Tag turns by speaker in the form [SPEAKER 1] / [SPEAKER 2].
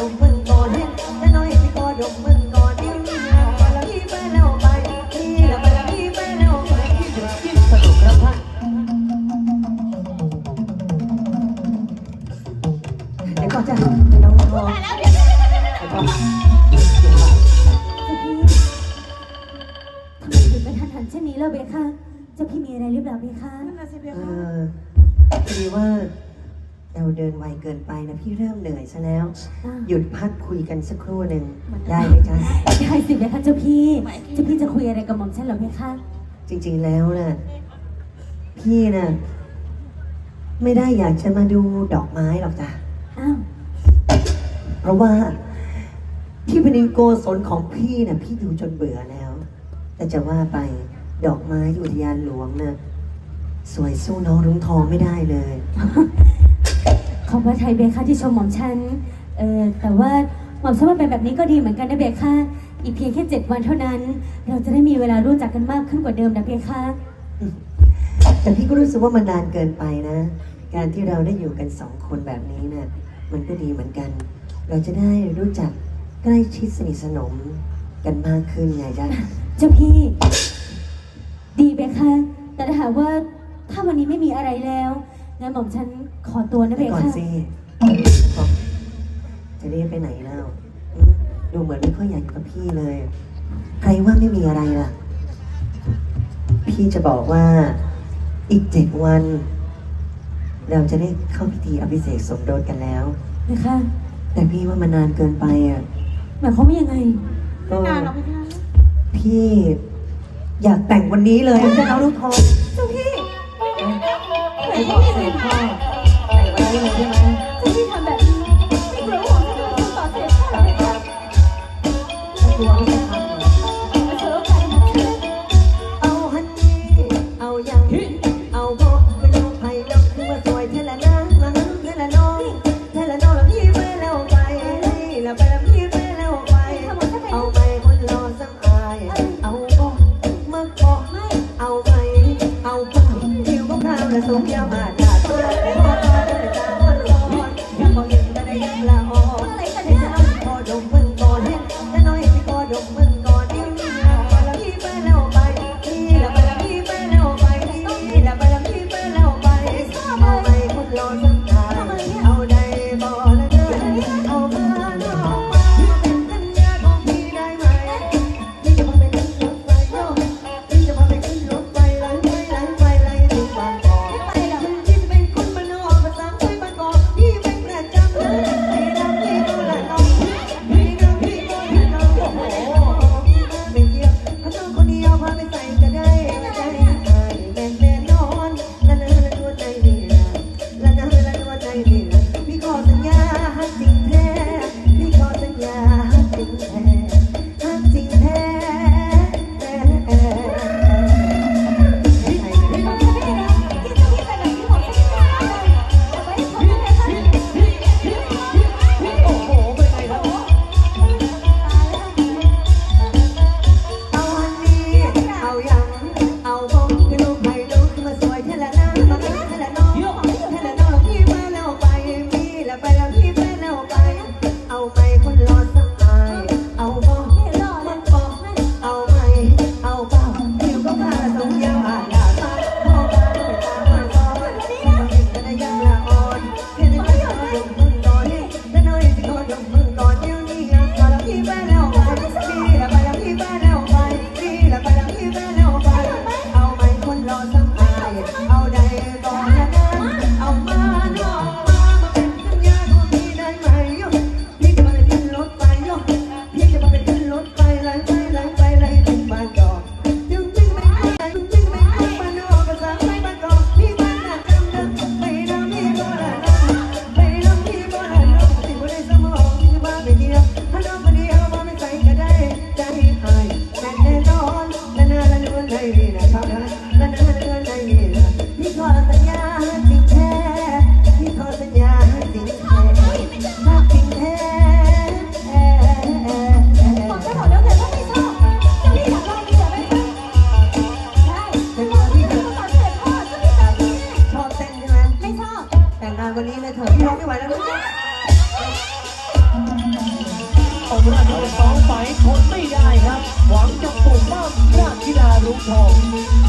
[SPEAKER 1] ดมมึงก่อนเห็นแต่น้อยพี่ก็ดมมึงก่อนที่มีง
[SPEAKER 2] แล้วไปแล้วไปแล้วไปพี่ไปแล้วไปพี่เดือด
[SPEAKER 3] ที่สนุกแล้วพักเดี๋ยวก่อนจ้ะน้องเช่นนี้แล้วเบค่ะเจ้าพี่มีอะไรหรือเปล่าเบค่ะ
[SPEAKER 2] นั่นแหะสิเบค่ะ
[SPEAKER 1] พอดีว่า เราเดินไวเกินไปนะพี่เริ่มเหนื่อยซะแล้ว
[SPEAKER 3] อ้าว
[SPEAKER 1] หยุดพักคุยกันสักครู่หนึ่งได้ไหมจ๊ะ
[SPEAKER 3] ได้สิเบคะเจ้าพี่เจ้าพี่จะคุยอะไรกับหม่อมฉันเหรอเบคะ
[SPEAKER 1] จริง ๆแล้วน่ะพี่น่ะไม่ได้อยากจะมาดูดอกไม้หรอกจ้ะ
[SPEAKER 3] อ้าว
[SPEAKER 1] เพราะว่าที่พนินโกศลของพี่น่ะพี่ดูจนเบื่อแล้ว แต่จะว่าไปดอกไม้ที่อุทยานหลวงน่ะสวยสู้น้องรุ้งทองไม่ได้เลย
[SPEAKER 3] ขอบพระไทยเบคะที่ชมหม่อมฉันเออแต่ว่าหม่อมฉันว่าเป็นแบบนี้ก็ดีเหมือนกันนะเบคะอีกเพียงแค่เจ็ดวันเท่านั้น เราจะได้มีเวลารู้จักกันมากขึ้นกว่าเดิมนะเบคะ
[SPEAKER 1] แต่พี่ก็รู้สึกว่ามันนานเกินไปนะ การที่เราได้อยู่กันสองคนแบบนี้น่ะมันก็ดีเหมือนกัน เราจะได้รู้จักใกล้ชิดสนิทสนมกันมากขึ้นไงจ๊ะ
[SPEAKER 3] เจ้าพี่ ดีเบคะแต่ถ้าหากว่าถ้าวันนี้ไม่มีอะไรแล้ว งั้นหม่อมฉันขอตัวนะ
[SPEAKER 1] ไป
[SPEAKER 3] เบ
[SPEAKER 1] ก่อน
[SPEAKER 3] คะ
[SPEAKER 1] สิจะรีบไปไหนแล้วอืมดูเหมือนไม่ค่อยอยากอยู่กับพี่เลย ใครว่าไม่มีอะไรล่ะ พี่จะบอกว่าอีกเจ็ดวัน เราจะได้เข้าพิธีอภิเษกสมรสกันแล้ว
[SPEAKER 3] นะคะ
[SPEAKER 1] แต่พี่ว่ามันนานเกินไปอะ
[SPEAKER 3] หมายความว่ายังไง
[SPEAKER 1] ก็
[SPEAKER 2] นานเราไม่ได้
[SPEAKER 1] พี่อยากแต่งวันนี้เลยจะเอาลูกทอง
[SPEAKER 3] เจ้าพี่
[SPEAKER 1] ไปบอกเสด็จพ่อแต่วันนี้เลยใช่
[SPEAKER 3] ที่ทำแบบนี้ไม่กลัวว่าผมจะต่อเสียพ่อหรอเบคะ
[SPEAKER 1] ถ้ากลัว วของเราและสูงยาวมา
[SPEAKER 4] ลุกปั้มราชธิดารุ้งทอง